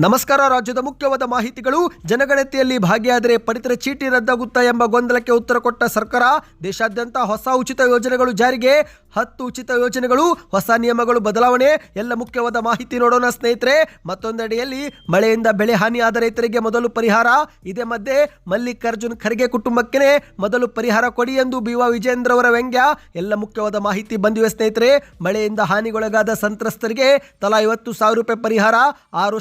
ನಮಸ್ಕಾರ. ರಾಜ್ಯದ ಮುಖ್ಯವಾದ ಮಾಹಿತಿಗಳು. ಜನಗಣತಿಯಲ್ಲಿ ಭಾಗಿಯಾದರೆ ಪಡಿತರ ಚೀಟಿ ರದ್ದಾಗುತ್ತಾ ಎಂಬ ಗೊಂದಲಕ್ಕೆ ಉತ್ತರ ಕೊಟ್ಟ ಸರ್ಕಾರ. ದೇಶಾದ್ಯಂತ ಹೊಸ ಉಚಿತ ಯೋಜನೆಗಳು ಜಾರಿಗೆ. ಹತ್ತು ಉಚಿತ ಯೋಜನೆಗಳು, ಹೊಸ ನಿಯಮಗಳು ಬದಲಾವಣೆ. ಎಲ್ಲ ಮುಖ್ಯವಾದ ಮಾಹಿತಿ ನೋಡೋಣ ಸ್ನೇಹಿತರೆ. ಮತ್ತೊಂದೆಡೆಯಲ್ಲಿ ಮಳೆಯಿಂದ ಬೆಳೆ ಹಾನಿಯಾದ ರೈತರಿಗೆ ಮೊದಲು ಪರಿಹಾರ. ಇದೇ ಮಧ್ಯೆ ಮಲ್ಲಿಕಾರ್ಜುನ್ ಖರ್ಗೆ ಕುಟುಂಬಕ್ಕೆ ಮೊದಲು ಪರಿಹಾರ ಕೊಡಿ ಎಂದು ಬಿವ ವಿಜೇಂದ್ರ ಅವರ ವ್ಯಂಗ್ಯ. ಎಲ್ಲ ಮುಖ್ಯವಾದ ಮಾಹಿತಿ ಬಂದಿವೆ ಸ್ನೇಹಿತರೆ. ಮಳೆಯಿಂದ ಹಾನಿಗೊಳಗಾದ ಸಂತ್ರಸ್ತರಿಗೆ ತಲಾ ಐವತ್ತು ಸಾವಿರ ರೂಪಾಯಿ ಪರಿಹಾರ. ಆರು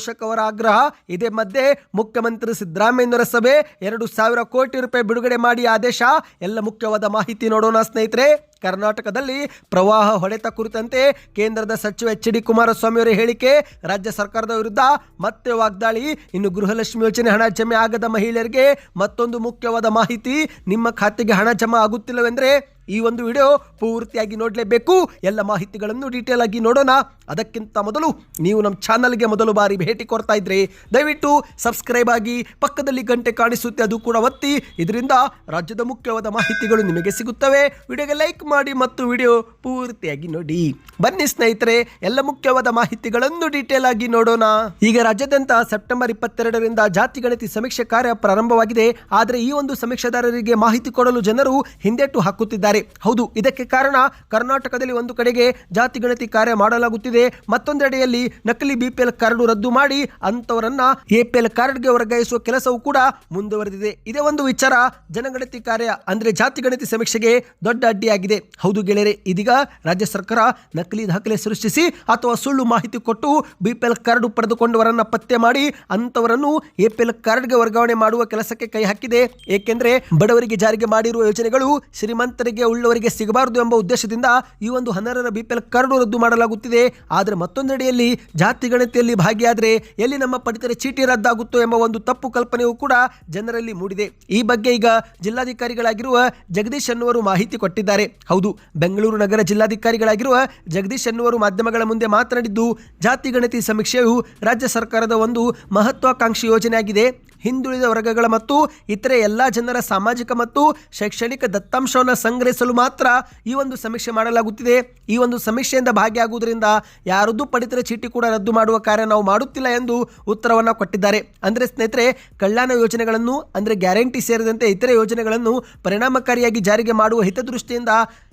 ಆಗ್ರಹ. ಇದೇ ಮಧ್ಯೆ ಮುಖ್ಯಮಂತ್ರಿ ಸಿದ್ದರಾಮಯ್ಯನವರ ಸಭೆ ಎರಡು ಸಾವಿರ ಕೋಟಿ ರೂಪಾಯಿ ಬಿಡುಗಡೆ ಮಾಡಿ ಆದೇಶ. ಎಲ್ಲ ಮುಖ್ಯವಾದ ಮಾಹಿತಿ ನೋಡೋಣ ಸ್ನೇಹಿತರೆ. ಕರ್ನಾಟಕದಲ್ಲಿ ಪ್ರವಾಹ ಹೊಡೆತ ಕುರಿತಂತೆ ಕೇಂದ್ರದ ಸಚಿವ ಎಚ್ ಡಿ ಕುಮಾರಸ್ವಾಮಿ ಅವರ ಹೇಳಿಕೆ, ರಾಜ್ಯ ಸರ್ಕಾರದ ವಿರುದ್ಧ ಮತ್ತೆ ವಾಗ್ದಾಳಿ. ಇನ್ನು ಗೃಹಲಕ್ಷ್ಮಿ ಯೋಜನೆ ಹಣ ಜಮೆ ಆಗದ ಮಹಿಳೆಯರಿಗೆ ಮತ್ತೊಂದು ಮುಖ್ಯವಾದ ಮಾಹಿತಿ, ನಿಮ್ಮ ಖಾತೆಗೆ ಹಣ ಜಮಾ ಆಗುತ್ತಿಲ್ಲವೆಂದರೆ ಈ ಒಂದು ವಿಡಿಯೋ ಪೂರ್ತಿಯಾಗಿ ನೋಡಲೇಬೇಕು. ಎಲ್ಲ ಮಾಹಿತಿಗಳನ್ನು ಡೀಟೇಲ್ ಆಗಿ ನೋಡೋಣ. ಅದಕ್ಕಿಂತ ಮೊದಲು ನೀವು ನಮ್ಮ ಚಾನಲ್ಗೆ ಮೊದಲು ಬಾರಿ ಭೇಟಿ ಕೊಡ್ತಾ ಇದ್ರೆ ದಯವಿಟ್ಟು ಸಬ್ಸ್ಕ್ರೈಬ್ ಆಗಿ ಪಕ್ಕದಲ್ಲಿ ಗಂಟೆ ಕಾಣಿಸುತ್ತೆ, ಅದು ಕೂಡ ಒತ್ತಿ. ಇದರಿಂದ ರಾಜ್ಯದ ಮುಖ್ಯವಾದ ಮಾಹಿತಿಗಳು ನಿಮಗೆ ಸಿಗುತ್ತವೆ. ವಿಡಿಯೋಗೆ ಲೈಕ್ ಮಾಡಿ ಮತ್ತು ವಿಡಿಯೋ ಪೂರ್ತಿಯಾಗಿ ನೋಡಿ. ಬನ್ನಿ ಸ್ನೇಹಿತರೆ, ಎಲ್ಲ ಮುಖ್ಯವಾದ ಮಾಹಿತಿಗಳನ್ನು ಡೀಟೇಲ್ ಆಗಿ ನೋಡೋಣ. ಈಗ ರಾಜ್ಯಾದ್ಯಂತ ಸೆಪ್ಟೆಂಬರ್ ಇಪ್ಪತ್ತೆರಡರಿಂದ ಜಾತಿ ಗಣತಿ ಸಮೀಕ್ಷೆ ಕಾರ್ಯ ಪ್ರಾರಂಭವಾಗಿದೆ. ಆದರೆ ಈ ಒಂದು ಸಮೀಕ್ಷೆದಾರರಿಗೆ ಮಾಹಿತಿ ಕೊಡಲು ಜನರು ಹಿಂದೇಟು ಹಾಕುತ್ತಿದ್ದಾರೆ. ಹೌದು, ಇದಕ್ಕೆ ಕಾರಣ ಕರ್ನಾಟಕದಲ್ಲಿ ಒಂದು ಕಡೆಗೆ ಜಾತಿ ಗಣತಿ ಕಾರ್ಯ ಮಾಡಲಾಗುತ್ತಿದೆ. ಮತ್ತೊಂದೆಡೆಯಲ್ಲಿ ನಕಲಿ ಬಿಪಿಎಲ್ ಕಾರ್ಡ್ ರದ್ದು ಮಾಡಿ ಅಂತವರನ್ನ ಎಪಿಎಲ್ ಕಾರ್ಡ್ಗೆ ವರ್ಗಾಯಿಸುವ ಕೆಲಸವೂ ಕೂಡ ಮುಂದುವರೆದಿದೆ. ಇದೇ ಒಂದು ವಿಚಾರ, ಜನಗಣತಿ ಕಾರ್ಯ ಅಂದ್ರೆ ಜಾತಿ ಗಣತಿ ಸಮೀಕ್ಷೆಗೆ ದೊಡ್ಡ ಅಡ್ಡಿಯಾಗಿದೆ. ಹೌದು ಗೆಳೆಯರೆ, ಇದೀಗ ರಾಜ್ಯ ಸರ್ಕಾರ ನಕಲಿ ದಾಖಲೆ ಸೃಷ್ಟಿಸಿ ಅಥವಾ ಸುಳ್ಳು ಮಾಹಿತಿ ಕೊಟ್ಟು ಬಿಪಿಎಲ್ ಕಾರ್ಡ್ ಪಡೆದುಕೊಂಡವರನ್ನ ಪತ್ತೆ ಮಾಡಿ ಅಂತವರನ್ನು ಎಪಿಎಲ್ ಕಾರ್ಡ್ಗೆ ವರ್ಗಾವಣೆ ಮಾಡುವ ಕೆಲಸಕ್ಕೆ ಕೈ ಹಾಕಿದೆ. ಏಕೆಂದರೆ ಬಡವರಿಗೆ ಜಾರಿಗೆ ಮಾಡಿರುವ ಯೋಜನೆಗಳು ಶ್ರೀಮಂತರಿಗೆ ಉಳ್ಳವರಿಗೆ ಸಿಗಬಾರದು ಎಂಬ ಉದ್ದೇಶದಿಂದ ಈ ಒಂದು ಹನರರ ಬಿಪಿಎಲ್ ಕಾರ್ಡ್ ರದ್ದು ಮಾಡಲಾಗುತ್ತಿದೆ. ಆದರೆ ಮತ್ತೊಂದೆಡೆಯಲ್ಲಿ ಜಾತಿ ಗಣತಿಯಲ್ಲಿ ಭಾಗಿಯಾದರೆ ಎಲ್ಲಿ ನಮ್ಮ ಪಡಿತರ ಚೀಟಿ ರದ್ದಾಗುತ್ತೋ ಎಂಬ ಒಂದು ತಪ್ಪು ಕಲ್ಪನೆಯೂ ಕೂಡ ಜನರಲ್ಲಿ ಮೂಡಿದೆ. ಈ ಬಗ್ಗೆ ಈಗ ಜಿಲ್ಲಾಧಿಕಾರಿಗಳಾಗಿರುವ ಜಗದೀಶ್ ಅನ್ನುವರು ಮಾಹಿತಿ ಕೊಟ್ಟಿದ್ದಾರೆ. ಹೌದು, ಬೆಂಗಳೂರು ನಗರ ಜಿಲ್ಲಾಧಿಕಾರಿಗಳಾಗಿರುವ ಜಗದೀಶ್ ಎನ್ನುವರು ಮಾಧ್ಯಮಗಳ ಮುಂದೆ ಮಾತನಾಡಿದ್ದು, ಜಾತಿ ಗಣತಿ ಸಮೀಕ್ಷೆಯು ರಾಜ್ಯ ಸರ್ಕಾರದ ಒಂದು ಮಹತ್ವಾಕಾಂಕ್ಷಿ ಯೋಜನೆಯಾಗಿದೆ. ಹಿಂದುಳಿದ ವರ್ಗಗಳ ಮತ್ತು ಇತರೆ ಎಲ್ಲ ಜನರ ಸಾಮಾಜಿಕ ಮತ್ತು ಶೈಕ್ಷಣಿಕ ದತ್ತಾಂಶವನ್ನು ಸಂಗ್ರಹಿಸಲು ಮಾತ್ರ ಈ ಒಂದು ಸಮೀಕ್ಷೆ ಮಾಡಲಾಗುತ್ತಿದೆ. ಈ ಒಂದು ಸಮೀಕ್ಷೆಯಿಂದ ಭಾಗಿಯಾಗುವುದರಿಂದ ಯಾರದ್ದು ಪಡಿತರ ಚೀಟಿ ಕೂಡ ರದ್ದು ಮಾಡುವ ಕಾರ್ಯ ನಾವು ಮಾಡುತ್ತಿಲ್ಲ ಎಂದು ಉತ್ತರವನ್ನು ಕೊಟ್ಟಿದ್ದಾರೆ. ಅಂದರೆ ಸ್ನೇಹಿತರೆ, ಕಲ್ಯಾಣ ಯೋಜನೆಗಳನ್ನು ಅಂದರೆ ಗ್ಯಾರಂಟಿ ಸೇರಿದಂತೆ ಇತರೆ ಯೋಜನೆಗಳನ್ನು ಪರಿಣಾಮಕಾರಿಯಾಗಿ ಜಾರಿಗೆ ಮಾಡುವ ಹಿತದೃಷ್ಟಿಯಿಂದ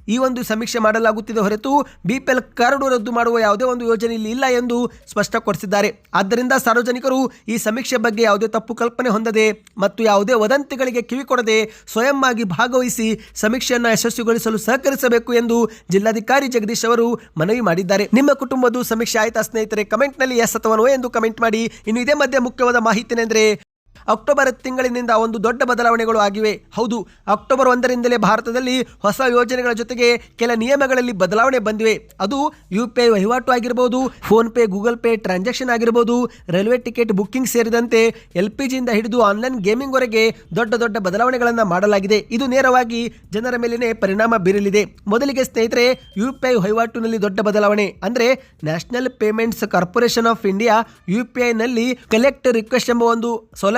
ಈ ಒಂದು ಸಮೀಕ್ಷೆ ಮಾಡಲಾಗುತ್ತಿದೆ ಹೊರತು ಬಿಪಿಎಲ್ ಕರಡು ರದ್ದು ಮಾಡುವ ಯಾವುದೇ ಒಂದು ಯೋಜನೆ ಇಲ್ಲಿ ಇಲ್ಲ ಎಂದು ಸ್ಪಷ್ಟಪಡಿಸಿದ್ದಾರೆ. ಆದ್ದರಿಂದ ಸಾರ್ವಜನಿಕರು ಈ ಸಮೀಕ್ಷೆ ಬಗ್ಗೆ ಯಾವುದೇ ತಪ್ಪು ಕಲ್ಪನೆ ಹೊಂದದೆ ಮತ್ತು ಯಾವುದೇ ವದಂತಿಗಳಿಗೆ ಕಿವಿಕೊಡದೆ ಸ್ವಯಂ ಆಗಿ ಭಾಗವಹಿಸಿ ಸಮೀಕ್ಷೆಯನ್ನು ಯಶಸ್ವಿಗೊಳಿಸಲು ಸಹಕರಿಸಬೇಕು ಎಂದು ಜಿಲ್ಲಾಧಿಕಾರಿ ಜಗದೀಶ್ ಅವರು ಮನವಿ ಮಾಡಿದ್ದಾರೆ. ನಿಮ್ಮ ಕುಟುಂಬದ ಸಮೀಕ್ಷೆ ಆಯ್ತಾ ಸ್ನೇಹಿತರೆ, ಕಮೆಂಟ್ನಲ್ಲಿ ಎಸ್ ಅಥವಾ ಎಂದು ಕಮೆಂಟ್ ಮಾಡಿ. ಇನ್ನು ಇದೇ ಮಧ್ಯೆ ಮುಖ್ಯವಾದ ಮಾಹಿತಿನೆಂದರೆ ಅಕ್ಟೋಬರ್ ತಿಂಗಳಿನಿಂದ ಒಂದು ದೊಡ್ಡ ಬದಲಾವಣೆಗಳು ಆಗಿವೆ. ಹೌದು, ಅಕ್ಟೋಬರ್ ಒಂದರಿಂದಲೇ ಭಾರತದಲ್ಲಿ ಹೊಸ ಯೋಜನೆಗಳ ಜೊತೆಗೆ ಕೆಲ ನಿಯಮಗಳಲ್ಲಿ ಬದಲಾವಣೆ ಬಂದಿವೆ. ಅದು ಯು ಪಿ ಐ ವಹಿವಾಟು ಆಗಿರ್ಬೋದು, PhonePe, Google Pay transaction ಆಗಿರ್ಬೋದು, ರೈಲ್ವೆ ಟಿಕೆಟ್ ಬುಕ್ಕಿಂಗ್ ಸೇರಿದಂತೆ ಎಲ್ ಪಿ ಜಿಯಿಂದ ಹಿಡಿದು ಆನ್ಲೈನ್ ಗೇಮಿಂಗ್ವರೆಗೆ ದೊಡ್ಡ ದೊಡ್ಡ ಬದಲಾವಣೆಗಳನ್ನು ಮಾಡಲಾಗಿದೆ. ಇದು ನೇರವಾಗಿ ಜನರ ಮೇಲಿನ ಪರಿಣಾಮ ಬೀರಲಿದೆ. ಮೊದಲಿಗೆ ಸ್ನೇಹಿತರೆ, ಯು ಪಿ ಐ ವಹಿವಾಟಿನಲ್ಲಿ ದೊಡ್ಡ ಬದಲಾವಣೆ. ಅಂದರೆ national payments corporation of India U P ಐನಲ್ಲಿ collect request ಎಂಬ ಒಂದು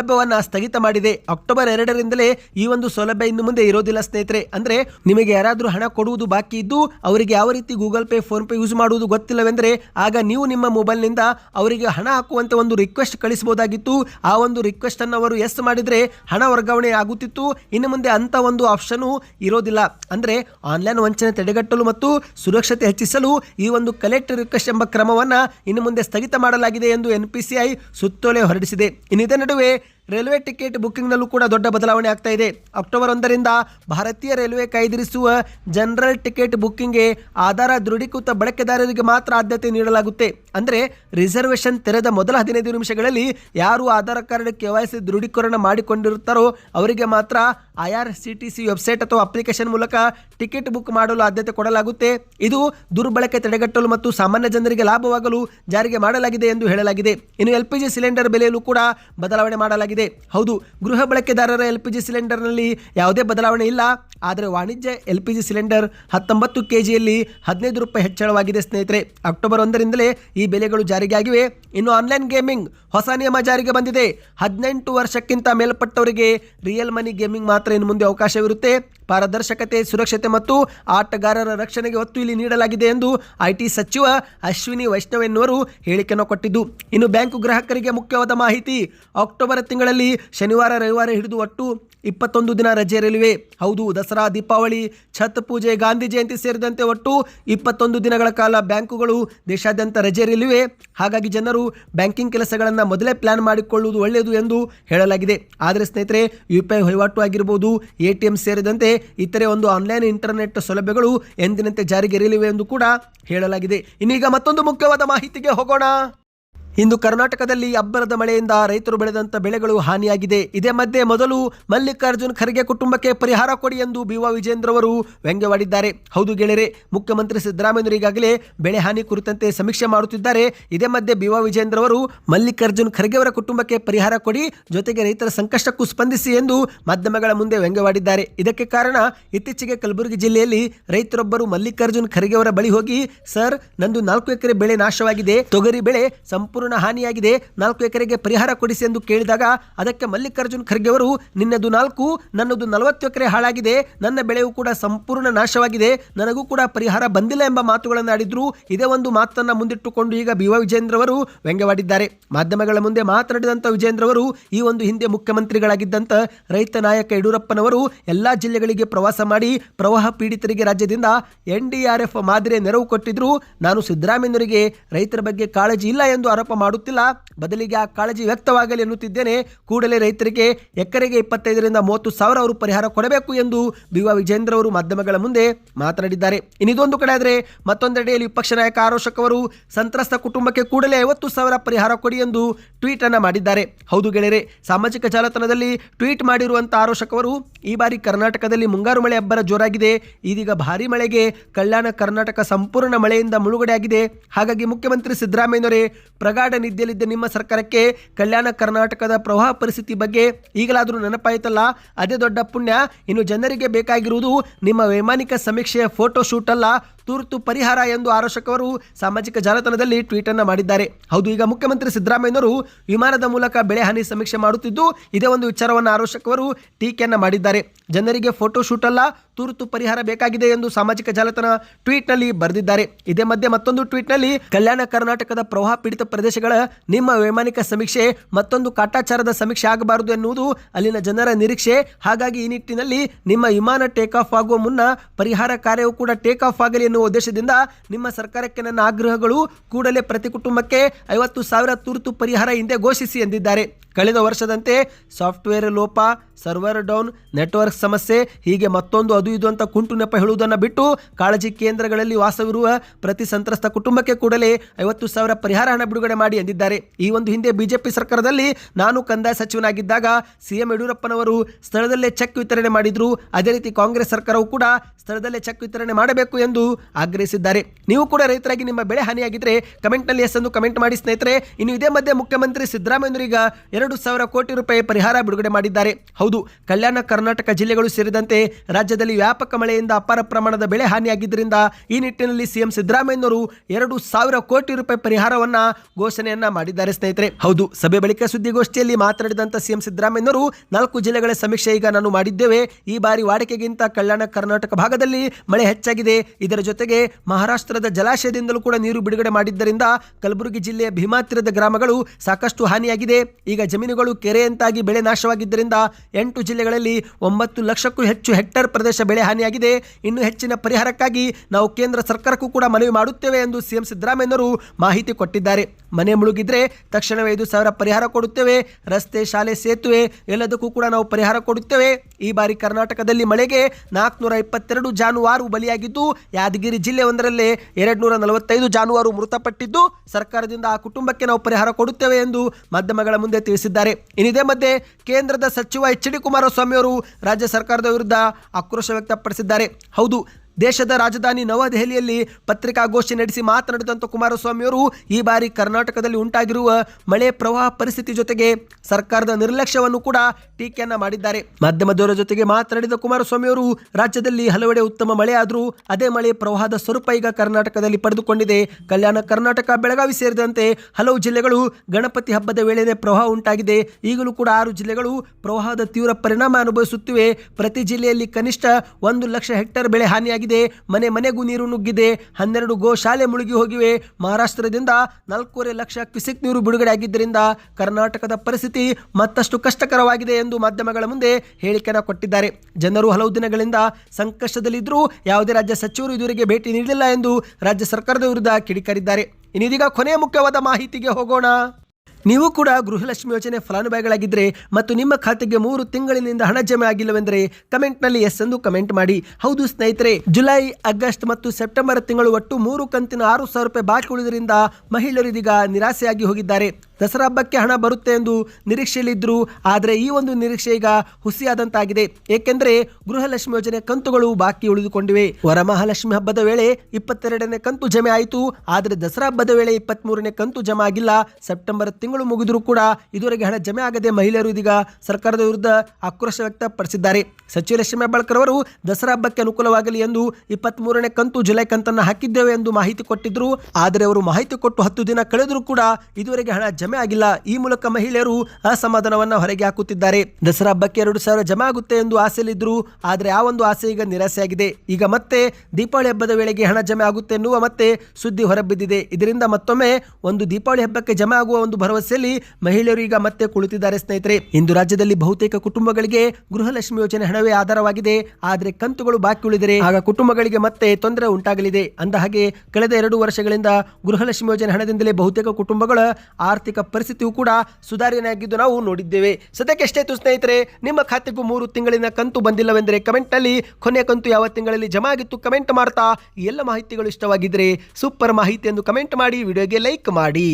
ಸೌಲಭ್ಯವನ್ನು ಸ್ಥಗಿತ ಮಾಡಿದೆ. ಅಕ್ಟೋಬರ್ ಎರಡರಿಂದಲೇ ಈ ಒಂದು ಸೌಲಭ್ಯ ಇನ್ನು ಮುಂದೆ ಇರೋದಿಲ್ಲ ಸ್ನೇಹಿತರೆ. ಅಂದ್ರೆ ನಿಮಗೆ ಯಾರಾದರೂ ಹಣ ಕೊಡುವುದು ಬಾಕಿ ಇದ್ದು ಅವರಿಗೆ ಯಾವ ರೀತಿ Google Pay, PhonePe use ಮಾಡುವುದು ಗೊತ್ತಿಲ್ಲವೆಂದರೆ ಆಗ ನೀವು ನಿಮ್ಮ ಮೊಬೈಲ್ನಿಂದ ಅವರಿಗೆ ಹಣ ಹಾಕುವಂತೆ ಒಂದು ರಿಕ್ವೆಸ್ಟ್ ಕಳಿಸಬಹುದಾಗಿತ್ತು. ಆ ಒಂದು ರಿಕ್ವೆಸ್ಟ್ ಅನ್ನು ಅವರು ಎಸ್ ಮಾಡಿದ್ರೆ ಹಣ ವರ್ಗಾವಣೆ ಆಗುತ್ತಿತ್ತು. ಇನ್ನು ಮುಂದೆ ಅಂತ ಒಂದು ಆಪ್ಷನ್ ಇರೋದಿಲ್ಲ. ಅಂದ್ರೆ ಆನ್ಲೈನ್ ವಂಚನೆ ತಡೆಗಟ್ಟಲು ಮತ್ತು ಸುರಕ್ಷತೆ ಹೆಚ್ಚಿಸಲು ಈ ಒಂದು ಕಲೆಕ್ಟ್ ರಿಕ್ವೆಸ್ಟ್ ಎಂಬ ಕ್ರಮವನ್ನು ಇನ್ನು ಮುಂದೆ ಸ್ಥಗಿತ ಮಾಡಲಾಗಿದೆ ಎಂದು ಎನ್ ಪಿ ಸಿ ಐ ಸುತ್ತೋಲೆ ಹೊರಡಿಸಿದೆ. ಇನ್ನಿದೇ ನಡುವೆ ರೈಲ್ವೆ ಟಿಕೆಟ್ ಬುಕ್ಕಿಂಗ್ನಲ್ಲೂ ಕೂಡ ದೊಡ್ಡ ಬದಲಾವಣೆ ಆಗ್ತಾ ಇದೆ. ಅಕ್ಟೋಬರ್ ಒಂದರಿಂದ ಭಾರತೀಯ ರೈಲ್ವೆ ಕಾಯ್ದಿರಿಸುವ ಜನರಲ್ ಟಿಕೆಟ್ ಬುಕ್ಕಿಂಗ್ಗೆ ಆಧಾರ ದೃಢೀಕೃತ ಬಳಕೆದಾರರಿಗೆ ಮಾತ್ರ ಆದ್ಯತೆ ನೀಡಲಾಗುತ್ತೆ. ಅಂದರೆ ರಿಸರ್ವೇಷನ್ ತೆರೆದ ಮೊದಲ ಹದಿನೈದು ನಿಮಿಷಗಳಲ್ಲಿ ಯಾರು Aadhaar card K Y C ದೃಢೀಕರಣ ಮಾಡಿಕೊಂಡಿರುತ್ತಾರೋ ಅವರಿಗೆ ಮಾತ್ರ I C T C website ಅಥವಾ ಅಪ್ಲಿಕೇಶನ್ ಮೂಲಕ ಟಿಕೆಟ್ ಬುಕ್ ಮಾಡಲು ಆದ್ಯತೆ ಕೊಡಲಾಗುತ್ತೆ. ಇದು ದುರ್ಬಳಕೆ ತಡೆಗಟ್ಟಲು ಮತ್ತು ಸಾಮಾನ್ಯ ಜನರಿಗೆ ಲಾಭವಾಗಲು ಜಾರಿಗೆ ಮಾಡಲಾಗಿದೆ ಎಂದು ಹೇಳಲಾಗಿದೆ. ಇನ್ನು ಎಲ್ ಪಿ ಜಿ ಸಿಲಿಂಡರ್ ಬೆಲೆಯಲ್ಲೂ ಕೂಡ ಬದಲಾವಣೆ ಮಾಡಲಾಗಿದೆ. ಹೌದು, ಗೃಹ ಬಳಕೆದಾರರ ಎಲ್ ಪಿ ಜಿ ಸಿಲಿಂಡರ್ನಲ್ಲಿ ಯಾವುದೇ ಬದಲಾವಣೆ ಇಲ್ಲ. ಆದರೆ ವಾಣಿಜ್ಯ ಎಲ್ ಪಿ ಜಿ ಸಿಲಿಂಡರ್ ಹತ್ತೊಂಬತ್ತು ಕೆ ಜಿಯಲ್ಲಿ ಹದಿನೈದು ರೂಪಾಯಿ ಹೆಚ್ಚಳವಾಗಿದೆ ಸ್ನೇಹಿತರೆ. ಅಕ್ಟೋಬರ್ ಒಂದರಿಂದಲೇ ಈ ಬೆಲೆಗಳು ಜಾರಿಗೆ ಆಗಿವೆ ಇನ್ನು ಆನ್ಲೈನ್ ಗೇಮಿಂಗ್ ಹೊಸ ನಿಯಮ ಜಾರಿಗೆ ಬಂದಿದೆ. ಹದಿನೆಂಟು ವರ್ಷಕ್ಕಿಂತ ಮೇಲ್ಪಟ್ಟವರಿಗೆ ರಿಯಲ್ ಮನಿ ಗೇಮಿಂಗ್ ಮಾತ್ರ ಇನ್ನು ಮುಂದೆ ಅವಕಾಶವಿರುತ್ತೆ. ಪಾರದರ್ಶಕತೆ, ಸುರಕ್ಷತೆ ಮತ್ತು ಆಟಗಾರರ ರಕ್ಷಣೆಗೆ ಒತ್ತು ಇಲ್ಲಿ ನೀಡಲಾಗಿದೆ ಎಂದು ಐಟಿ ಸಚಿವ ಅಶ್ವಿನಿ ವೈಷ್ಣವ್ ಎನ್ನುವರು ಹೇಳಿಕೆಯನ್ನು ಕೊಟ್ಟಿದ್ದು. ಇನ್ನು ಬ್ಯಾಂಕು ಗ್ರಾಹಕರಿಗೆ ಮುಖ್ಯವಾದ ಮಾಹಿತಿ, ಅಕ್ಟೋಬರ್ ತಿಂಗಳಲ್ಲಿ ಶನಿವಾರ, ರವಿವಾರ ಹಿಡಿದು ಒಟ್ಟು ಇಪ್ಪತ್ತೊಂದು ದಿನ ರಜೆ ಇರಲಿವೆ. ಹೌದು, ದಸರಾ, ದೀಪಾವಳಿ, ಛತ್ ಪೂಜೆ, ಗಾಂಧಿ ಜಯಂತಿ ಸೇರಿದಂತೆ ಒಟ್ಟು ಇಪ್ಪತ್ತೊಂದು ದಿನಗಳ ಕಾಲ ಬ್ಯಾಂಕುಗಳು ದೇಶಾದ್ಯಂತ ರಜೆ ಇರಲಿವೆ. ಹಾಗಾಗಿ ಜನರು ಬ್ಯಾಂಕಿಂಗ್ ಕೆಲಸಗಳನ್ನು ಮೊದಲೇ ಪ್ಲಾನ್ ಮಾಡಿಕೊಳ್ಳುವುದು ಒಳ್ಳೆಯದು ಎಂದು ಹೇಳಲಾಗಿದೆ. ಆದರೆ ಸ್ನೇಹಿತರೆ, ಯು ಪಿ ಐ ವಹಿವಾಟು ಆಗಿರ್ಬೋದು, ಎ ಟಿ ಎಂ ಸೇರಿದಂತೆ ಇತರೆ ಒಂದು ಆನ್ಲೈನ್ ಇಂಟರ್ನೆಟ್ ಸೌಲಭ್ಯಗಳು ಎಂದಿನಂತೆ ಜಾರಿಗೆ ಇರಲಿವೆ ಎಂದು ಕೂಡ ಹೇಳಲಾಗಿದೆ. ಇನ್ನೀಗ ಮತ್ತೊಂದು ಮುಖ್ಯವಾದ ಮಾಹಿತಿಗೆ ಹೋಗೋಣ. ಇಂದು ಕರ್ನಾಟಕದಲ್ಲಿ ಅಬ್ಬರದ ಮಳೆಯಿಂದ ರೈತರು ಬೆಳೆದಂತ ಬೆಳೆಗಳು ಹಾನಿಯಾಗಿದೆ. ಇದೇ ಮಧ್ಯೆ ಮೊದಲು ಮಲ್ಲಿಕಾರ್ಜುನ್ ಖರ್ಗೆ ಕುಟುಂಬಕ್ಕೆ ಪರಿಹಾರ ಕೊಡಿ ಎಂದು ಬಿವಾ ವಿಜೇಂದ್ರ ಅವರು ವ್ಯಂಗ್ಯವಾಡಿದ್ದಾರೆ. ಹೌದು ಗೆಳೆಯರೆ, ಮುಖ್ಯಮಂತ್ರಿ ಸಿದ್ದರಾಮಯ್ಯರು ಈಗಾಗಲೇ ಬೆಳೆ ಹಾನಿ ಕುರಿತಂತೆ ಸಮೀಕ್ಷೆ ಮಾಡುತ್ತಿದ್ದಾರೆ. ಇದೇ ಮಧ್ಯೆ ಬಿವಾ ವಿಜೇಂದ್ರ ಅವರು ಮಲ್ಲಿಕಾರ್ಜುನ್ ಖರ್ಗೆ ಅವರ ಕುಟುಂಬಕ್ಕೆ ಪರಿಹಾರ ಕೊಡಿ, ಜೊತೆಗೆ ರೈತರ ಸಂಕಷ್ಟಕ್ಕೂ ಸ್ಪಂದಿಸಿ ಎಂದು ಮಾಧ್ಯಮಗಳ ಮುಂದೆ ವ್ಯಂಗ್ಯವಾಡಿದ್ದಾರೆ. ಇದಕ್ಕೆ ಕಾರಣ ಇತ್ತೀಚೆಗೆ ಕಲಬುರಗಿ ಜಿಲ್ಲೆಯಲ್ಲಿ ರೈತರೊಬ್ಬರು ಮಲ್ಲಿಕಾರ್ಜುನ್ ಖರ್ಗೆ ಅವರ ಬಳಿ ಹೋಗಿ, ಸರ್, ನಂದು ನಾಲ್ಕು ಎಕರೆ ಬೆಳೆ ನಾಶವಾಗಿದೆ. ತೊಗರಿ ಬೆಳೆ ಸಂಪೂರ್ಣ ಹಾನಿಯಾಗಿದೆ. ನಾಲ್ಕು ಎಕರೆಗೆ ಪರಿಹಾರ ಕೊಡಿಸಿ ಎಂದು ಕೇಳಿದಾಗ ಅದಕ್ಕೆ ಮಲ್ಲಿಕಾರ್ಜುನ್ ಖರ್ಗೆ ಅವರು, ನಿನ್ನದು ನಾಲ್ಕು, ನನ್ನದು ನಲವತ್ತು ಎಕರೆ ಹಾಳಾಗಿದೆ. ನನ್ನ ಬೆಳೆಯೂ ಕೂಡ ಸಂಪೂರ್ಣ ನಾಶವಾಗಿದೆ. ನನಗೂ ಕೂಡ ಪರಿಹಾರ ಬಂದಿಲ್ಲ ಎಂಬ ಮಾತುಗಳನ್ನು ಆಡಿದ್ರು. ಇದೇ ಒಂದು ಮಾತನ್ನ ಮುಂದಿಟ್ಟುಕೊಂಡು ಈಗ ಬಿ ವೈ ವಿಜೇಂದ್ರ ಅವರು ವ್ಯಂಗ್ಯವಾಡಿದ್ದಾರೆ. ಮಾಧ್ಯಮಗಳ ಮುಂದೆ ಮಾತನಾಡಿದಂಥ ವಿಜೇಂದ್ರ ಅವರು, ಈ ಒಂದು ಹಿಂದೆ ಮುಖ್ಯಮಂತ್ರಿಗಳಾಗಿದ್ದಂಥ ರೈತ ನಾಯಕ ಯಡಿಯೂರಪ್ಪನವರು ಎಲ್ಲಾ ಜಿಲ್ಲೆಗಳಿಗೆ ಪ್ರವಾಸ ಮಾಡಿ ಪ್ರವಾಹ ಪೀಡಿತರಿಗೆ ರಾಜ್ಯದಿಂದ ಎನ್ ಡಿ ಎಫ್ ಮಾದರಿಯ ನೆರವು ಕೊಟ್ಟಿದ್ರು. ನಾನು ಸಿದ್ದರಾಮಯ್ಯನವರಿಗೆ ರೈತರ ಬಗ್ಗೆ ಕಾಳಜಿ ಇಲ್ಲ ಎಂದು ಆರೋಪ ಮಾಡುತ್ತಿಲ್ಲ. ಬದಲಿಗೆ ಆ ಕಾಳಜಿ ವ್ಯಕ್ತವಾಗಲಿ ಎನ್ನುತ್ತಿದ್ದೇನೆ. ಕೂಡಲೇ ರೈತರಿಗೆ ಎಕರೆಗೆ ಇಪ್ಪತ್ತೈದರಿಂದ ಮೂವತ್ತು ಸಾವಿರ ಅವರು ಪರಿಹಾರ ಕೊಡಬೇಕು ಎಂದು ಬಿವಾ ವಿಜೇಂದ್ರ ಅವರು ಮಾಧ್ಯಮಗಳ ಮುಂದೆ ಮಾತನಾಡಿದ್ದಾರೆ. ಇನ್ನಿದೊಂದು ಕಡೆ ಆದರೆ ಮತ್ತೊಂದೆಡೆಯಲ್ಲಿ ವಿಪಕ್ಷ ನಾಯಕ ಆರೋಶಕ್ ಅವರು ಸಂತ್ರಸ್ತ ಕುಟುಂಬಕ್ಕೆ ಕೂಡಲೇ ಐವತ್ತು ಸಾವಿರ ಪರಿಹಾರ ಕೊಡಿ ಎಂದು ಟ್ವೀಟ್ ಅನ್ನು ಮಾಡಿದ್ದಾರೆ. ಹೌದು ಗೆಳೆಯರೆ, ಸಾಮಾಜಿಕ ಜಾಲತಾಣದಲ್ಲಿ ಟ್ವೀಟ್ ಮಾಡಿರುವಂಥ ಆರೋಶಕ್ ಅವರು, ಈ ಬಾರಿ ಕರ್ನಾಟಕದಲ್ಲಿ ಮುಂಗಾರು ಮಳೆ ಅಬ್ಬರ ಜೋರಾಗಿದೆ. ಇದೀಗ ಭಾರಿ ಮಳೆಗೆ ಕಲ್ಯಾಣ ಕರ್ನಾಟಕ ಸಂಪೂರ್ಣ ಮಳೆಯಿಂದ ಮುಳುಗಡೆಯಾಗಿದೆ. ಹಾಗಾಗಿ ಮುಖ್ಯಮಂತ್ರಿ ಸಿದ್ದರಾಮಯ್ಯನವರೇ ಪ್ರಗಾಢ ನಿದ್ದೆಯಲ್ಲಿದ್ದ ನಿಮ್ಮ ಸರ್ಕಾರಕ್ಕೆ ಕಲ್ಯಾಣ ಕರ್ನಾಟಕದ ಪ್ರವಾಹ ಪರಿಸ್ಥಿತಿ ಬಗ್ಗೆ ಈಗಲಾದರೂ ನೆನಪಾಯಿತಲ್ಲ? ಅದೇ ದೊಡ್ಡ ಪುಣ್ಯ. ಇನ್ನು ಜನರಿಗೆ ಬೇಕಾಗಿರುವುದು ನಿಮ್ಮ ವೈಮಾನಿಕ ಸಮೀಕ್ಷೆಯ ಫೋಟೋ ಶೂಟ್ ಅಲ್ಲ. ತುರ್ತು ಪರಿಹಾರ ಎಂದು ಆರೋಷಕವರು ಸಾಮಾಜಿಕ ಜಾಲತಾಣದಲ್ಲಿ ಟ್ವೀಟ್ ಅನ್ನು ಮಾಡಿದ್ದಾರೆ. ಹೌದು, ಈಗ ಮುಖ್ಯಮಂತ್ರಿ ಸಿದ್ದರಾಮಯ್ಯನವರು ವಿಮಾನದ ಮೂಲಕ ಬೆಳೆ ಹಾನಿ ಸಮೀಕ್ಷೆ ಮಾಡುತ್ತಿದ್ದು, ಇದೇ ಒಂದು ವಿಚಾರವನ್ನು ಆರೋಷಕವರು ಟೀಕೆಯನ್ನು ಟೀಕೆಯನ್ನ ಮಾಡಿದ್ದಾರೆ. ಜನರಿಗೆ ಫೋಟೋ ಶೂಟ್ ಅಲ್ಲ, ತುರ್ತು ಪರಿಹಾರ ಬೇಕಾಗಿದೆ ಎಂದು ಸಾಮಾಜಿಕ ಜಾಲತಾಣ ಟ್ವೀಟ್ನಲ್ಲಿ ಬರೆದಿದ್ದಾರೆ. ಇದೇ ಮಧ್ಯೆ ಮತ್ತೊಂದು ಟ್ವೀಟ್ನಲ್ಲಿ, ಕಲ್ಯಾಣ ಕರ್ನಾಟಕದ ಪ್ರವಾಹ ಪೀಡಿತ ಪ್ರದೇಶಗಳ ನಿಮ್ಮ ವೈಮಾನಿಕ ಸಮೀಕ್ಷೆ ಮತ್ತೊಂದು ಕಾಟಾಚಾರದ ಸಮೀಕ್ಷೆ ಆಗಬಾರದು ಎನ್ನುವುದು ಅಲ್ಲಿನ ಜನರ ನಿರೀಕ್ಷೆ. ಹಾಗಾಗಿ ಈ ನಿಟ್ಟಿನಲ್ಲಿ ನಿಮ್ಮ ವಿಮಾನ ಟೇಕ್ ಆಫ್ ಆಗುವ ಮುನ್ನ ಪರಿಹಾರ ಕಾರ್ಯವೂ ಕೂಡ ಟೇಕ್ ಆಫ್ ಆಗಲಿ ಎನ್ನುವ ಉದ್ದೇಶದಿಂದ ನಿಮ್ಮ ಸರ್ಕಾರಕ್ಕೆ ನನ್ನ ಆಗ್ರಹಗಳು ಕೂಡಲೇ ಪ್ರತಿ ಕುಟುಂಬಕ್ಕೆ ಐವತ್ತು ಸಾವಿರ ತುರ್ತು ಪರಿಹಾರ ಹಿಂದೆ ಘೋಷಿಸಿ ಎಂದಿದ್ದಾರೆ. ಕಳೆದ ವರ್ಷದಂತೆ ಸಾಫ್ಟ್ವೇರ್ ಲೋಪ, ಸರ್ವರ್ ಡೌನ್, ನೆಟ್ವರ್ಕ್ ಸಮಸ್ಯೆ, ಹೀಗೆ ಮತ್ತೊಂದು ಅದು ಇದು ಅಂತ ಕುಂಟು ನೆಪ ಹೇಳುವುದನ್ನು ಬಿಟ್ಟು ಕಾಳಜಿ ಕೇಂದ್ರಗಳಲ್ಲಿ ವಾಸವಿರುವ ಪ್ರತಿ ಸಂತ್ರಸ್ತ ಕುಟುಂಬಕ್ಕೆ ಕೂಡಲೇ ಐವತ್ತು ಸಾವಿರ ಪರಿಹಾರ ಹಣ ಬಿಡುಗಡೆ ಮಾಡಿ ಎಂದಿದ್ದಾರೆ. ಈ ಒಂದು ಹಿಂದೆ ಬಿಜೆಪಿ ಸರ್ಕಾರದಲ್ಲಿ ನಾನು ಕಂದಾಯ ಸಚಿವನಾಗಿದ್ದಾಗ ಸಿಎಂ ಯಡಿಯೂರಪ್ಪನವರು ಸ್ಥಳದಲ್ಲೇ ಚೆಕ್ ವಿತರಣೆ ಮಾಡಿದ್ರು. ಅದೇ ರೀತಿ ಕಾಂಗ್ರೆಸ್ ಸರ್ಕಾರವು ಕೂಡ ಸ್ಥಳದಲ್ಲೇ ಚೆಕ್ ವಿತರಣೆ ಮಾಡಬೇಕು ಎಂದು ಆಗ್ರಹಿಸಿದ್ದಾರೆ. ನೀವು ಕೂಡ ರೈತರಾಗಿ ನಿಮ್ಮ ಬೆಳೆ ಹಾನಿಯಾಗಿದ್ರೆ ಕಮೆಂಟ್ನಲ್ಲಿ ಎಸ್ ಎಂದು ಕಮೆಂಟ್ ಮಾಡಿ ಸ್ನೇಹಿತರೆ. ಇನ್ನು ಇದೇ ಮಧ್ಯೆ ಮುಖ್ಯಮಂತ್ರಿ ಸಿದ್ದರಾಮಯ್ಯನವರೀಗ ಎರಡು ಸಾವಿರ ಕೋಟಿ ರೂಪಾಯಿ ಪರಿಹಾರ ಬಿಡುಗಡೆ ಮಾಡಿದ್ದಾರೆ. ಹೌದು, ಕಲ್ಯಾಣ ಕರ್ನಾಟಕ ಜಿಲ್ಲೆಗಳು ಸೇರಿದಂತೆ ರಾಜ್ಯದಲ್ಲಿ ವ್ಯಾಪಕ ಮಳೆಯಿಂದ ಅಪಾರ ಪ್ರಮಾಣದ ಬೆಳೆ ಹಾನಿಯಾಗಿದ್ದರಿಂದ ಈ ನಿಟ್ಟಿನಲ್ಲಿ ಸಿಎಂ ಸಿದ್ದರಾಮಯ್ಯನವರು ಎರಡು ಸಾವಿರ ಕೋಟಿ ರೂಪಾಯಿ ಪರಿಹಾರವನ್ನ ಘೋಷಣೆಯನ್ನ ಮಾಡಿದ್ದಾರೆ ಸ್ನೇಹಿತರೆ. ಹೌದು, ಸಭೆ ಬಳಿಕ ಸುದ್ದಿಗೋಷ್ಠಿಯಲ್ಲಿ ಮಾತನಾಡಿದಂತ ಸಿಎಂ ಸಿದ್ದರಾಮಯ್ಯನವರು, ನಾಲ್ಕು ಜಿಲ್ಲೆಗಳ ಸಮೀಕ್ಷೆ ಈಗ ನಾನು ಮಾಡಿದ್ದೇವೆ. ಈ ಬಾರಿ ವಾಡಿಕೆಗಿಂತ ಕಲ್ಯಾಣ ಕರ್ನಾಟಕ ಭಾಗದಲ್ಲಿ ಮಳೆ ಹೆಚ್ಚಾಗಿದೆ. ಇದರ ಜೊತೆಗೆ ಮಹಾರಾಷ್ಟ್ರದ ಜಲಾಶಯದಿಂದಲೂ ಕೂಡ ನೀರು ಬಿಡುಗಡೆ ಮಾಡಿದ್ದರಿಂದ ಕಲಬುರಗಿ ಜಿಲ್ಲೆಯ ಭೀಮಾತ್ರದ ಗ್ರಾಮಗಳು ಸಾಕಷ್ಟು ಹಾನಿಯಾಗಿದೆ. ಈಗ ಜಮೀನುಗಳು ಕೆರೆಯಂತಾಗಿ ಬೆಳೆ ನಾಶವಾಗಿದ್ದರಿಂದ ಎಂಟು ಜಿಲ್ಲೆಗಳಲ್ಲಿ ಒಂಬತ್ತು ಲಕ್ಷಕ್ಕೂ ಹೆಚ್ಚು ಹೆಕ್ಟೇರ್ ಪ್ರದೇಶ ಬೆಳೆ ಹಾನಿಯಾಗಿದೆ. ಇನ್ನು ಹೆಚ್ಚಿನ ಪರಿಹಾರಕ್ಕಾಗಿ ನಾವು ಕೇಂದ್ರ ಸರ್ಕಾರಕ್ಕೂ ಕೂಡ ಮನವಿ ಮಾಡುತ್ತೇವೆ ಎಂದು ಸಿಎಂ ಸಿದ್ದರಾಮಯ್ಯನವರು ಮಾಹಿತಿ ಕೊಟ್ಟಿದ್ದಾರೆ. ಮನೆ ಮುಳುಗಿದ್ರೆ ತಕ್ಷಣವೇ ಐದು ಸಾವಿರ ಪರಿಹಾರ ಕೊಡುತ್ತೇವೆ. ರಸ್ತೆ, ಶಾಲೆ ಸೇತುವೆ ಎಲ್ಲದಕ್ಕೂ ಕೂಡ ನಾವು ಪರಿಹಾರ ಕೊಡುತ್ತೇವೆ. ಈ ಬಾರಿ ಕರ್ನಾಟಕದಲ್ಲಿ ಮಳೆಗೆ ನಾಲ್ಕುನೂರ ಇಪ್ಪತ್ತೆರಡು ಜಾನುವಾರು ಬಲಿಯಾಗಿದ್ದು, ಯಾದಗಿರಿ ಜಿಲ್ಲೆ ಒಂದರಲ್ಲೇ ಎರಡು ನೂರ ನಲವತ್ತೈದು ಜಾನುವಾರು ಮೃತಪಟ್ಟಿದ್ದು, ಸರ್ಕಾರದಿಂದ ಆ ಕುಟುಂಬಕ್ಕೆ ನಾವು ಪರಿಹಾರ ಕೊಡುತ್ತೇವೆ ಎಂದು ಮಾಧ್ಯಮಗಳ ಮುಂದೆ ತಿಳಿಸಿದ್ದಾರೆ. ಇನ್ನಿದೇ ಮಧ್ಯೆ ಕೇಂದ್ರದ ಸಚಿವ ಎಚ್ ಡಿ ಕುಮಾರಸ್ವಾಮಿ ಅವರು ರಾಜ್ಯ ಸರ್ಕಾರದ ವಿರುದ್ಧ ಆಕ್ರೋಶ ವ್ಯಕ್ತಪಡಿಸಿದ್ದಾರೆ. ಹೌದು ದೇಶದ ರಾಜಧಾನಿ ನವದೆಹಲಿಯಲ್ಲಿ ಪತ್ರಿಕಾಗೋಷ್ಠಿ ನಡೆಸಿ ಮಾತನಾಡಿದಂಥ ಕುಮಾರಸ್ವಾಮಿಯವರು, ಈ ಬಾರಿ ಕರ್ನಾಟಕದಲ್ಲಿ ಉಂಟಾಗಿರುವ ಮಳೆ ಪ್ರವಾಹ ಪರಿಸ್ಥಿತಿ ಜೊತೆಗೆ ಸರ್ಕಾರದ ನಿರ್ಲಕ್ಷ್ಯವನ್ನು ಕೂಡ ಟೀಕೆಯನ್ನ ಮಾಡಿದ್ದಾರೆ. ಮಾಧ್ಯಮದವರ ಜೊತೆಗೆ ಮಾತನಾಡಿದ ಕುಮಾರಸ್ವಾಮಿಯವರು, ರಾಜ್ಯದಲ್ಲಿ ಹಲವೆಡೆ ಉತ್ತಮ ಮಳೆ ಆದರೂ ಅದೇ ಮಳೆ ಪ್ರವಾಹದ ಸ್ವರೂಪ ಈಗ ಕರ್ನಾಟಕದಲ್ಲಿ ಪಡೆದುಕೊಂಡಿದೆ. ಕಲ್ಯಾಣ ಕರ್ನಾಟಕ, ಬೆಳಗಾವಿ ಸೇರಿದಂತೆ ಹಲವು ಜಿಲ್ಲೆಗಳು ಗಣಪತಿ ಹಬ್ಬದ ವೇಳೆಯೇ ಪ್ರವಾಹ ಉಂಟಾಗಿದೆ. ಈಗಲೂ ಕೂಡ ಆರು ಜಿಲ್ಲೆಗಳು ಪ್ರವಾಹದ ತೀವ್ರ ಪರಿಣಾಮ ಅನುಭವಿಸುತ್ತಿವೆ. ಪ್ರತಿ ಜಿಲ್ಲೆಯಲ್ಲಿ ಕನಿಷ್ಠ ಒಂದು ಲಕ್ಷ ಹೆಕ್ಟೇರ್ ಬೆಳೆ ಹಾನಿಯಾಗಿದೆ. ಮನೆ ಮನೆಗೂ ನೀರು ನುಗ್ಗಿದೆ. ಹನ್ನೆರಡು ಗೋ ಶಾಲೆ ಮುಳುಗಿ ಹೋಗಿವೆ. ಮಹಾರಾಷ್ಟ್ರದಿಂದ ನಾಲ್ಕೂವರೆ ಲಕ್ಷ ಕ್ವಿಸಿಕ್ ನೀರು ಬಿಡುಗಡೆ ಆಗಿದ್ದರಿಂದ ಕರ್ನಾಟಕದ ಪರಿಸ್ಥಿತಿ ಮತ್ತಷ್ಟು ಕಷ್ಟಕರವಾಗಿದೆ ಎಂದು ಮಾಧ್ಯಮಗಳ ಮುಂದೆ ಹೇಳಿಕೆಯನ್ನು ಕೊಟ್ಟಿದ್ದಾರೆ. ಜನರು ಹಲವು ದಿನಗಳಿಂದ ಸಂಕಷ್ಟದಲ್ಲಿದ್ದರೂ ಯಾವುದೇ ರಾಜ್ಯ ಸಚಿವರು ಇದುವರೆಗೆ ಭೇಟಿ ನೀಡಲಿಲ್ಲ ಎಂದು ರಾಜ್ಯ ಸರ್ಕಾರದ ವಿರುದ್ಧ ಕಿಡಿಕಾರಿದ್ದಾರೆ. ಇನ್ನಿದೀಗ ಕೊನೆಯ ಮುಖ್ಯವಾದ ಮಾಹಿತಿಗೆ ಹೋಗೋಣ. ನೀವು ಕೂಡ ಗೃಹಲಕ್ಷ್ಮಿ ಯೋಜನೆ ಫಲಾನುಭವಿಗಳಾಗಿದ್ದರೆ ಮತ್ತು ನಿಮ್ಮ ಖಾತೆಗೆ ಮೂರು ತಿಂಗಳಿನಿಂದ ಹಣ ಜಮೆ ಆಗಿಲ್ಲವೆಂದರೆ ಕಮೆಂಟ್ನಲ್ಲಿ ಎಸ್ ಎಂದು ಕಮೆಂಟ್ ಮಾಡಿ. ಹೌದು ಸ್ನೇಹಿತರೆ, ಜುಲೈ, ಆಗಸ್ಟ್ ಮತ್ತು ಸೆಪ್ಟೆಂಬರ್ ತಿಂಗಳು ಒಟ್ಟು ಮೂರು ಕಂತಿನ ಆರು ಸಾವಿರ ರೂಪಾಯಿ ಬಾಕಿ ಉಳಿದರಿಂದ ಮಹಿಳೆಯರು ಇದೀಗ ನಿರಾಸೆಯಾಗಿ ಹೋಗಿದ್ದಾರೆ. ದಸರಾ ಹಬ್ಬಕ್ಕೆ ಹಣ ಬರುತ್ತೆ ಎಂದು ನಿರೀಕ್ಷೆಯಲ್ಲಿದ್ದರು. ಆದರೆ ಈ ಒಂದು ನಿರೀಕ್ಷೆ ಈಗ ಹುಸಿಯಾದಂತಾಗಿದೆ. ಏಕೆಂದರೆ ಗೃಹಲಕ್ಷ್ಮಿ ಯೋಜನೆ ಕಂತುಗಳು ಬಾಕಿ ಉಳಿದುಕೊಂಡಿವೆ. ವರಮಹಾಲಕ್ಷ್ಮಿ ಹಬ್ಬದ ವೇಳೆ ಇಪ್ಪತ್ತೆರಡನೇ ಕಂತು ಜಮೆ ಆಯಿತು. ಆದರೆ ದಸರಾ ಹಬ್ಬದ ವೇಳೆ ಇಪ್ಪತ್ಮೂರನೇ ಕಂತು ಜಮೆ ಆಗಿಲ್ಲ. ಸೆಪ್ಟೆಂಬರ್ ತಿಂಗಳು ಮುಗಿದರೂ ಕೂಡ ಇದುವರೆಗೆ ಹಣ ಜಮೆ ಆಗದೆ ಮಹಿಳೆಯರು ಇದೀಗ ಸರ್ಕಾರದ ವಿರುದ್ಧ ಆಕ್ರೋಶ ವ್ಯಕ್ತಪಡಿಸಿದ್ದಾರೆ. ಸಚಿವ ಲಕ್ಷ್ಮಿ ಹೆಬ್ಬಾಳ್ಕರ್ ಅವರು ದಸರಾ ಹಬ್ಬಕ್ಕೆ ಅನುಕೂಲವಾಗಲಿ ಎಂದು ಇಪ್ಪತ್ಮೂರನೇ ಕಂತು ಜುಲೈ ಕಂತನ್ನು ಹಾಕಿದ್ದೇವೆ ಎಂದು ಮಾಹಿತಿ ಕೊಟ್ಟಿದ್ರು ಆದರೆ ಅವರು ಮಾಹಿತಿ ಕೊಟ್ಟು ಹತ್ತು ದಿನ ಕಳೆದರೂ ಕೂಡ ಇದುವರೆಗೆ ಹಣ ಜಮೆ ಆಗಿಲ್ಲ. ಈ ಮೂಲಕ ಮಹಿಳೆಯರು ಅಸಮಾಧಾನವನ್ನು ಹೊರಗೆ ಹಾಕುತ್ತಿದ್ದಾರೆ. ದಸರಾ ಹಬ್ಬಕ್ಕೆ ಎರಡು ಸಾವಿರ ಜಮೆ ಆಗುತ್ತೆ ಎಂದು ಆಸೆಯಲ್ಲಿದ್ದರು. ಆದರೆ ಆ ಒಂದು ಆಸೆ ಈಗ ನಿರಾಸೆಯಾಗಿದೆ. ಈಗ ಮತ್ತೆ ದೀಪಾವಳಿ ಹಬ್ಬದ ವೇಳೆಗೆ ಹಣ ಜಮೆ ಆಗುತ್ತೆ ಎನ್ನುವ ಮತ್ತೆ ಸುದ್ದಿ ಹೊರಬಿದ್ದಿದೆ. ಇದರಿಂದ ಮತ್ತೊಮ್ಮೆ ಒಂದು ದೀಪಾವಳಿ ಹಬ್ಬಕ್ಕೆ ಜಮೆ ಆಗುವ ಒಂದು ಭರವಸೆಯಲ್ಲಿ ಮಹಿಳೆಯರು ಈಗ ಮತ್ತೆ ಕುಳಿತಿದ್ದಾರೆ ಸ್ನೇಹಿತರೆ. ಇಂದು ರಾಜ್ಯದಲ್ಲಿ ಬಹುತೇಕ ಕುಟುಂಬಗಳಿಗೆ ಗೃಹಲಕ್ಷ್ಮಿ ಯೋಜನೆ ಹಣವೇ ಆಧಾರವಾಗಿದೆ. ಆದರೆ ಕಂತುಗಳು ಬಾಕಿ ಉಳಿದರೆ ಆಗ ಕುಟುಂಬಗಳಿಗೆ ಮತ್ತೆ ತೊಂದರೆ ಉಂಟಾಗಲಿದೆ. ಅಂದ ಹಾಗೆ ಕಳೆದ ಎರಡು ವರ್ಷಗಳಿಂದ ಗೃಹಲಕ್ಷ್ಮಿ ಯೋಜನೆ ಹಣದಿಂದಲೇ ಬಹುತೇಕ ಕುಟುಂಬಗಳ ಆರ್ಥಿಕ ಪರಿಸ್ಥಿತಿಯು ಕೂಡ ಸುಧಾರಣೆಯಾಗಿದ್ದು ನಾವು ನೋಡಿದ್ದೇವೆ. ಸದ್ಯಕ್ಕೆ ಸ್ನೇಹಿತರೆ, ನಿಮ್ಮ ಖಾತೆಗೂ ಮೂರು ತಿಂಗಳಿನ ಕಂತು ಬಂದಿಲ್ಲವೆಂದರೆ ಕಮೆಂಟ್ನಲ್ಲಿ ಕೊನೆಯ ಕಂತು ಯಾವ ತಿಂಗಳಲ್ಲಿ ಜಮಾ ಆಗಿತ್ತು ಕಮೆಂಟ್ ಮಾಡ್ತಾ ಎಲ್ಲ ಮಾಹಿತಿಗಳು ಇಷ್ಟವಾಗಿದ್ದರೆ ಸೂಪರ್ ಮಾಹಿತಿಯನ್ನು ಕಮೆಂಟ್ ಮಾಡಿ, ವಿಡಿಯೋಗೆ ಲೈಕ್ ಮಾಡಿ.